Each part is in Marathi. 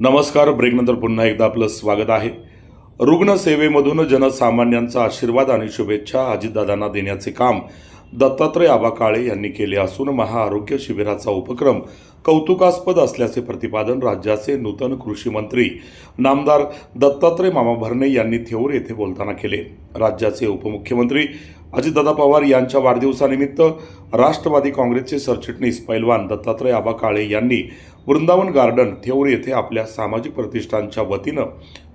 नमस्कार. ब्रेकनंतर पुन्हा एकदा आपलं स्वागत आहे. रुग्णसेवेमधून जनसामान्यांचा आशीर्वाद आणि शुभेच्छा अजितदादांना देण्याचे काम दत्तात्रय आबा काळे यांनी केले असून महाआरोग्य शिबिराचा उपक्रम कौतुकास्पद असल्याचे प्रतिपादन राज्याचे नूतन कृषी मंत्री नामदार दत्तात्रय मामा भरणे यांनी थेऊर येथे बोलताना केले. राज्याचे उपमुख्यमंत्री अजितदादा पवार यांच्या वाढदिवसानिमित्त राष्ट्रवादी काँग्रेसचे सरचिटणीस पैलवान दत्तात्रय आबा काळे यांनी वृंदावन गार्डन थेऊर येथे आपल्या सामाजिक प्रतिष्ठानच्या वतीनं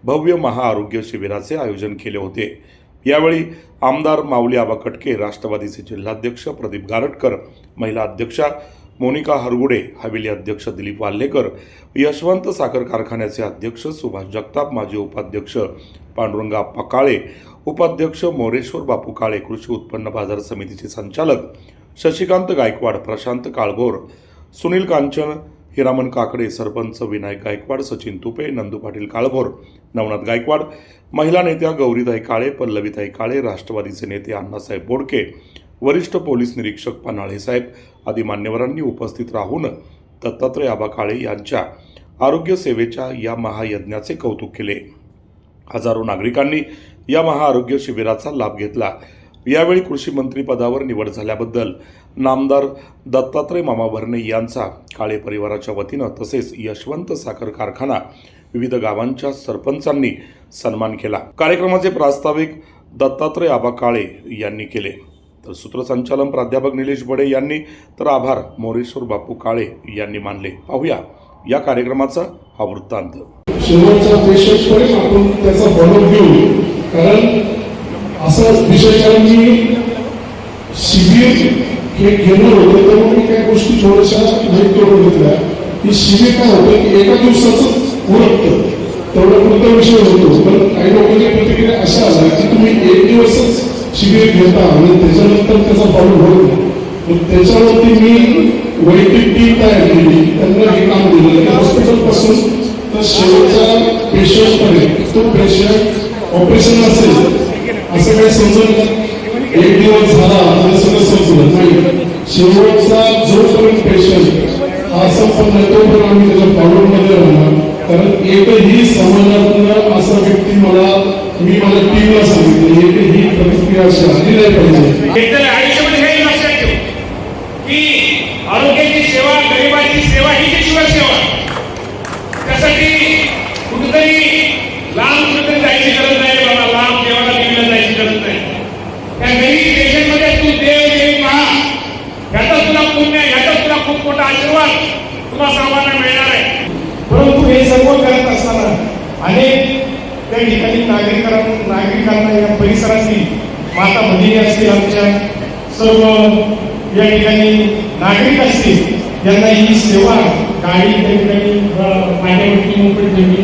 भव्य महाआरोग्य शिबिराचे आयोजन केले होते. यावेळी आमदार माऊली आबा कटके राष्ट्रवादीचे जिल्हाध्यक्ष प्रदीप गारटकर महिला अध्यक्षा मोनिका हरगुडे हवेली अध्यक्ष दिलीप वाल्हेकर यशवंत साखर कारखान्याचे अध्यक्ष सुभाष जगताप माजी उपाध्यक्ष पांडुरंगा आप्पा काळे उपाध्यक्ष मोरेश्वर बापू काळे कृषी उत्पन्न बाजार समितीचे संचालक शशिकांत गायकवाड प्रशांत काळभोर सुनील कांचन हिरामन काकडे सरपंच विनायक गायकवाड सचिन तुपे नंदू पाटील काळभोर नवनाथ गायकवाड महिला नेत्या गौरीताई काळे पल्लवीताई काळे राष्ट्रवादीचे नेते अण्णासाहेब बोडके वरिष्ठ पोलीस निरीक्षक पन्हाळे साहेब आदी मान्यवरांनी उपस्थित राहून दत्तात्रय आबा काळे यांच्या आरोग्य सेवेच्या या महायज्ञाचे कौतुक केले. हजारो नागरिकांनी या महाआरोग्य शिबिराचा लाभ घेतला. यावेळी कृषी मंत्रीपदावर निवड झाल्याबद्दल नामदार दत्तात्रय मामा भरणे यांचा काळे परिवाराच्या वतीनं तसेच यशवंत साखर कारखाना विविध गावांच्या सरपंचांनी सन्मान केला. कार्यक्रमाचे प्रास्ताविक दत्तात्रय आबा काळे यांनी केले. तर सूत्रसंचालन प्राध्यापक निलेश बडे यांनी तर आभार मोरेश्वर बापू काळे यांनी मानले. पाहूया या कार्यक्रमाचा हा वृत्तांत. कारण असं आपण त्याचा मी असं शिबिर हे घेणं होतं तर मग मी काही गोष्टी थोड्याशा माहीत करून घेतल्या. की शिबिर काय होतं की एका दिवसाचं उरकतं. तेवढा पुढचा विषय होतो. पण काही लोकांच्या प्रतिक्रिया अशा आल्या की तुम्ही एक दिवसच शिबिर घेता आणि त्याच्यानंतर त्याचा फॉलो होत नाही. मग त्याच्यावरती मी वैयक्तिक टीम तयार केली. त्यांना हे काम दिलं. की हॉस्पिटलपासून तर शेवटच्या पेशंटपर्यंत तो पेशंट ऑपरेशन असेल. असं काही समजून एक दिवस झाला तरी सगळं समजलं. नाही शेवटचा जोपर्यंत पेशंट हा संपन्न तोपर्यंत आम्ही त्याच्या प्रॉब्लेममध्ये राहणार. कारण एकही समाजातला असा व्यक्ती मला मी माझ्या टीमला सांगितलं एकही प्रतिक्रिया अशी आली नाही पाहिजे. आरोग्याची सेवा गरिबाची सेवा ही शिवसेवा त्यासाठी कुठेतरी आशीर्वाद तुला सर्वांना मिळणार आहे. परंतु हे सर्व करत असताना अनेक त्या ठिकाणी नागरिकांना नागरिकांना या परिसरातील माता भगिनी असतील आमच्या सर्व या ठिकाणी नागरिक असतील यांना ही सेवा गाडी त्या ठिकाणी पाण्यावरती मोकळी ठेवली.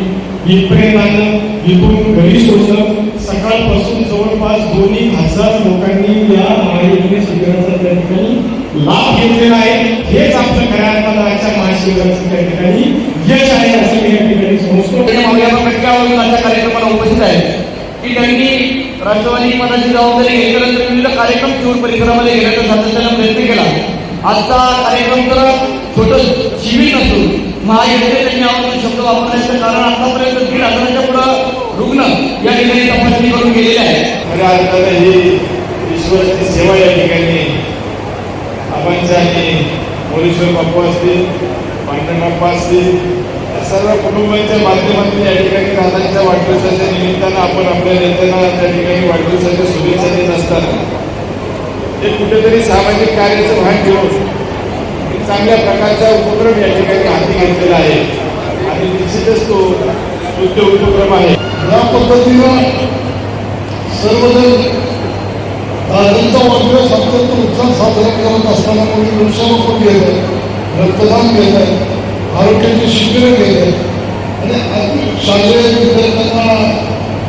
इथपर्यंत आणणं इथून घरी सोडणं सकाळपासून जवळपास दोन्ही हजार लोकांनी या महायुद्ध शिबिराचा त्या ठिकाणी लाभ घेतलेला आहे. हेच आपलं आजच्या त्या ठिकाणी यश आहे असं मी या ठिकाणी समजतो आजच्या कार्यक्रमाला उपस्थित आहे की त्यांनी राष्ट्रवादी पदाची जबाबदारी घेतल्यानंतर विविध कार्यक्रम चिवड परिसरामध्ये घेण्याचा सातत्यानं प्रयत्न केला आजचा कार्यक्रम तर छोटं शिबिर नसून महायुद्धे त्यांनी आवडून शब्द वापरण्याचं कारण आतापर्यंत दीड हजाराच्या पुढं रुग्ण या ठिकाणी तपासणी करून गेलेले आहे खऱ्या अर्थानं ही ईश्वराची सेवा या ठिकाणी आबांच्या आणि मोरेश्वर बाप्पा असतील पांडुरंगाप्पा सर्व कुटुंबाच्या माध्यमातून या ठिकाणी दादांच्या वाढदिवसाच्या निमित्तानं आपण आपल्या नेत्यांना त्या ठिकाणी वाढदिवसाच्या शुभेच्छा देत असताना ते कुठेतरी सामाजिक कार्याचं भान घेऊन एक चांगल्या प्रकारचा उपक्रम या ठिकाणी हाती घेतलेला आहे. आणि निश्चितच तो स्तुत्य उपक्रम आहे. या पद्धतीनं सर्वजण दादांचा वाढदिवस अत्यंत उत्साह साजरा करत असताना कोणी वृक्षारोपण केलं रक्तदान घेत आहे आरोग्याची शिबिरं घेत आहेत आणि अगदी शालेय विद्यार्थ्यांना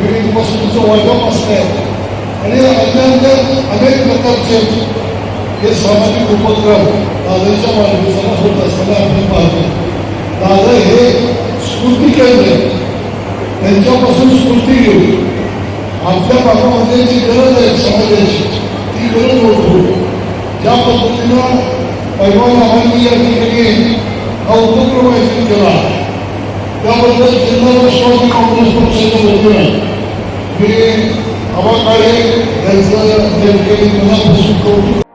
विविध वस्तूंचं वाटप असते आणि अन्य अनेक प्रकारचे हे सामाजिक उपक्रम दादांच्या वाढदिवसाला होत असताना आपण पाहतो. दादा हे स्फूर्ती केंद्र आहे. त्यांच्यापासून स्फूर्ती घेऊ आपल्या भागामध्ये जी गरज आहे समाजाची ती गरज ओळखू ज्या पद्धतीनं पैलवान आव्हानी या ठिकाणी हा उपक्रम आयोजित केला त्याबद्दल राष्ट्रवादी काँग्रेस पक्षाच्या वतीनं मी आबा काळे यांचं त्यांनी मनापासून कौतुक